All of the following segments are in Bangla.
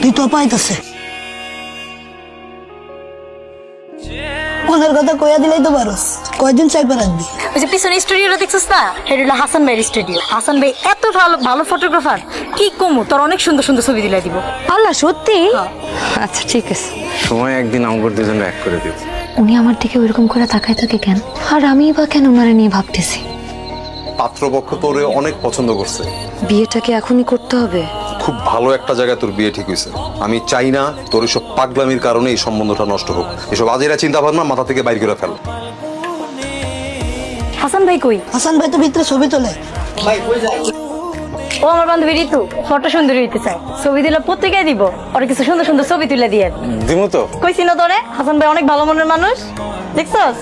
তুই তো পাইতেছে মনের কথা কইয়া দিলেই তো পারস। কয়দিন চাইবে রাখবি ওই যে পিছনে স্টুডিওটা দেখছিস না? এটা হলো হাসান ভাইয়ের স্টুডিও। হাসান ভাই এত ভালো ভালো ফটোগ্রাফার কি কমু তোর অনেক সুন্দর সুন্দর ছবি দিলে দিব। আল্লাহ সত্যি? আচ্ছা ঠিক আছে। সময় একদিন আমগর দুজন এক করে দিব। উনি আমার দিকে ওইরকম করে তাকায় থাকে কেন? আর আমি বা কেন ওনারে নিয়ে ভাবতেছি? পাত্রপক্ষ তোরে অনেক পছন্দ করছে। বিয়েটা কি এখনই করতে হবে? খুব ভালো একটা জায়গায় তোর বিয়ে ঠিক হয়েছে। আমি চাই না তোর এসব পাগলামির কারণে এই সম্বন্ধটা নষ্ট হোক। এসব আজেরা চিন্তা ভাবনা মাথা থেকে বাইর করে ফেল। হাসান ভাই কই? হাসান ভাই তো ভিতরে ছবি তোলে। ও আমার বান্ধবী ঋতু ফটো সুন্দর হইতে চায়। ছবি দিলে পত্রিকায় দিব ওর কিছু সুন্দর সুন্দর ছবি তুলে দিয়ে। দিমু তো। কইছি না তোরে? হাসান ভাই অনেক ভালো মনের মানুষ। দেখছস?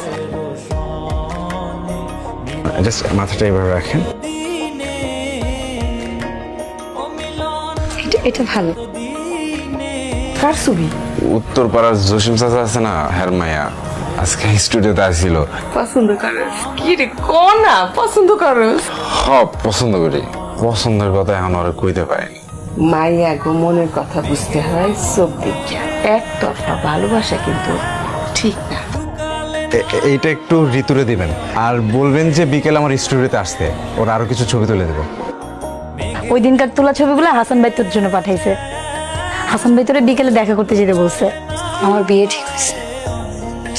জাস্ট মাথাটা এইভাবে রাখেন। এটা ভালো। কার ছবি? উত্তর পাড়ার জসিম চাচা আছে না হ্যার মায়া আজকে স্টুডিওতে আসছিল পছন্দ করস কি রে ক না পছন্দ করস হ পছন্দ করি। পছন্দের কথা এখন আর কইতে পারিনি। মাইয়া গো মনের কথা বুঝতে হয় চোখ দেখিয়া একতরফা ভালোবাসা কিন্তু ঠিক না। এইটা একটু ঋতুরে দিবেন। আর বলবেন যে বিকেল আমার স্টুডিওতে আসতে। ওর আরও কিছু ছবি তুলে দেবে। ওই দিনকার তোলা ছবিগুলো হাসান ভাই তোর জন্য পাঠাইছে। হাসান ভাই তোরে বিকেলে দেখা করতে যেতে বলছে। আমার বিয়ে ঠিক হয়েছে।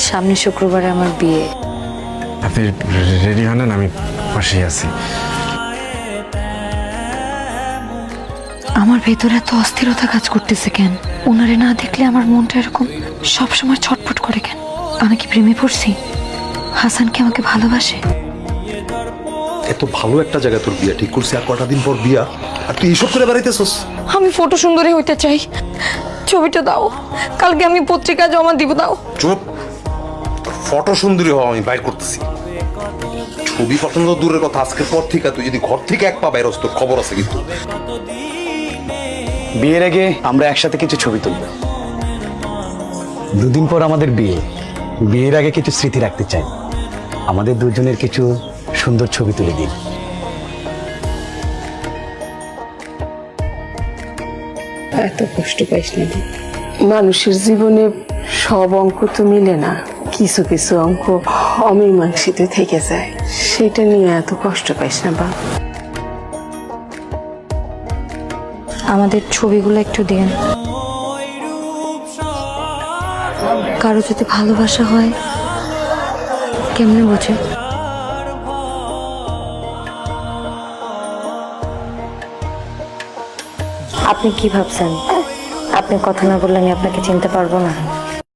সামনে শুক্রবারে আমার বিয়ে। আপনি রেডি হন আমি পাশেই আছি। আমার ভেতরে এত অস্থিরতা কাজ করতেছে কেন? ওনারে না দেখলে আমার মনটা এরকম সবসময় ছটফট করে কেন? আমি কি প্রেমে পড়ছি? হাসান কি আমাকে ভালোবাসে? এত ভালো একটা জায়গায় তোর বিয়ে ঠিক করছিস আর কটা দিন পর বিয়া? আর তুই এইসব করে বেড়াইতেছস? আমি ফটো সুন্দরী হইতে চাই। ছবিটা দাও। কালকে আমি পত্রিকা জমা দিব দাও। চুপ। ফটো সুন্দরী হওয়া আমি বাইর করতেছি। ছবি পছন্দ দূরের কথা আজকের পর থেকে তুই যদি ঘর থেকে এক পা বাইরস তোর খবর আছে কিন্তু। বিয়ের আগে আমরা একসাথে কিছু ছবি তুলব। দুদিন পর আমাদের বিয়ে। বিয়ের আগে কিছু স্মৃতি রাখতে চাই। আমাদের দুজনের কিছু সুন্দর ছবি তুলে দিন। এত কষ্ট পাইস না। মানুষের জীবনে সব অঙ্ক তো মিলে না। কিছু কিছু অঙ্ক অমীমাংসিত থেকে যায়। সেটা নিয়ে এত কষ্ট পাইস না বা আমাদের ছবিগুলো একটু দিন। কারও যদি ভালোবাসা হয় কেমনে বোঝে? আপনি কি ভাবছেন? আপনি কথা না বললে আমি আপনাকে চিনতে পারব না।